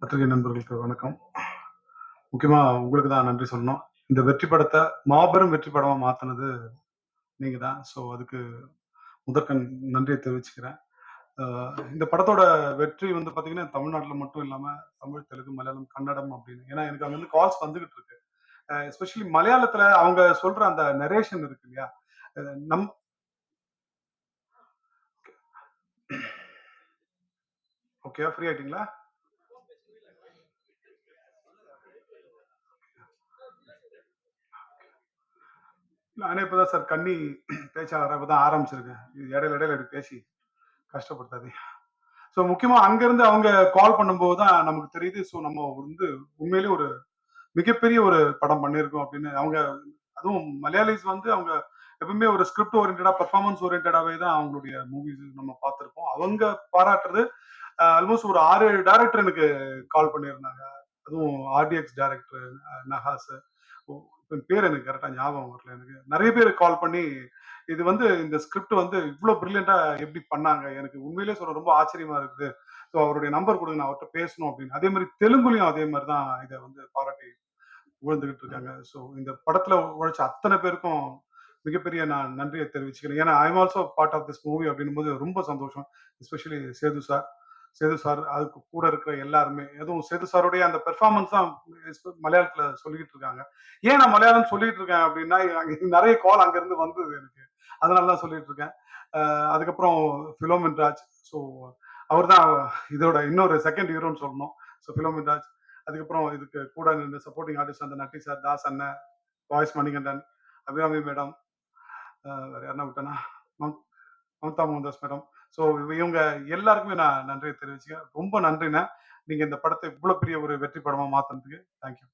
பத்திரிகை நண்பர்களுக்கு வணக்கம். முக்கியமா உங்களுக்கு தான் நன்றி சொல்லணும். இந்த வெற்றி படத்தை மாபெரும் வெற்றி படமா மாத்தினது நீங்க தான். ஸோ அதுக்கு முதற்கண் நன்றியை தெரிவிச்சுக்கிறேன். இந்த படத்தோட வெற்றி வந்து பாத்தீங்கன்னா தமிழ்நாட்டில் மட்டும் இல்லாம தமிழ் தெலுங்கு மலையாளம் கன்னடம் அப்படின்னு. ஏன்னா எனக்கு அங்க வந்து கால்ஸ் வந்துகிட்டு இருக்கு. எஸ்பெஷலி மலையாளத்துல அவங்க சொல்ற அந்த நரேஷன் இருக்கு இல்லையா? நம் ஓகே ஃப்ரீ ஆயிட்டீங்களா? நானே இப்பதான் சார் கண்ணி பேச்சாளராக இப்பதான் ஆரம்பிச்சிருக்கேன். இது இடையில இடையில இப்படி பேசி கஷ்டப்படுத்தாதீங்க. ஸோ முக்கியமா அங்கிருந்து அவங்க கால் பண்ணும்போது தான் நமக்கு தெரியுது. ஸோ நம்ம வந்து உண்மையிலேயே ஒரு மிகப்பெரிய ஒரு படம் பண்ணியிருக்கோம் அப்படின்னு. அவங்க அதுவும் மலையாளிஸ் வந்து அவங்க எப்பவுமே ஒரு ஸ்கிரிப்ட் ஓரியன்டா பர்ஃபார்மன்ஸ் ஓரியன்டாவே தான் அவங்களுடைய மூவிஸ் நம்ம பார்த்துருப்போம் அவங்க பாராட்டுறது ஆல்மோஸ்ட் ஒரு ஆறு டேரக்டர் எனக்கு கால் பண்ணியிருந்தாங்க. அதுவும் ஆர்டிஎக்ஸ் டேரக்டர் நஹாஸ் பேர் எனக்கு கரெக்டாக ஞாபகம் வரல எனக்கு. நிறைய பேர் கால் பண்ணி இது வந்து இந்த ஸ்கிரிப்ட் வந்து இவ்வளோ பிரில்லியண்டா எப்படி பண்ணாங்க? எனக்கு உண்மையிலேயே சொல்ற ரொம்ப ஆச்சரியமா இருக்குது. ஸோ அவருடைய நம்பர் கொடுங்க நான் அவர்கிட்ட பேசணும் அப்படின்னு. அதே மாதிரி தெலுங்குலயும் அதே மாதிரி தான் இதை வந்து பாராட்டி உழந்துகிட்டு இருக்காங்க. ஸோ இந்த படத்துல உழைச்ச அத்தனை பேருக்கும் மிகப்பெரிய நான் நன்றியை தெரிவிச்சுக்கிறேன். ஏன்னா I'm also part of this movie அப்படின்னும் போது ரொம்ப சந்தோஷம் especially Sethu sir Sethu sir அதுக்கு கூட இருக்கிற எல்லாருமே எதுவும் சேது சாருடைய அந்த பெர்ஃபார்மன்ஸ் தான் மலையாளத்துல சொல்லிக்கிட்டு இருக்காங்க. ஏன் நான் மலையாளம் சொல்லிட்டு இருக்கேன் அப்படின்னா அங்க நிறைய கால் அங்க இருந்து வந்தது எனக்கு. அதனால தான் சொல்லிட்டு இருக்கேன். அதுக்கப்புறம் பிலோமின் ராஜ் ஸோ அவர் தான் இதோட இன்னொரு செகண்ட் ஹீரோன்னு சொல்லணும். ஸோ பிலோமின் ராஜ் அதுக்கப்புறம் இதுக்கு கூட நின்று சப்போர்ட்டிங் ஆர்டிஸ்ட் அந்த நட்டி சார் தாஸ் அண்ணன் வாய்ஸ் மணிகண்டன் அபிராமி மேடம் வேற யாருன்னா விட்டேனா? மம்- மம்தா மோகன்தாஸ் மேடம். ஸோ இவங்க எல்லாருக்குமே நான் நன்றியை தெரிவிச்சுக்கேன் ரொம்ப நன்றிண்ணா. நீங்க இந்த படத்தை இவ்வளவு பெரிய ஒரு வெற்றி படமா மாற்றினதுக்கு தேங்க்யூ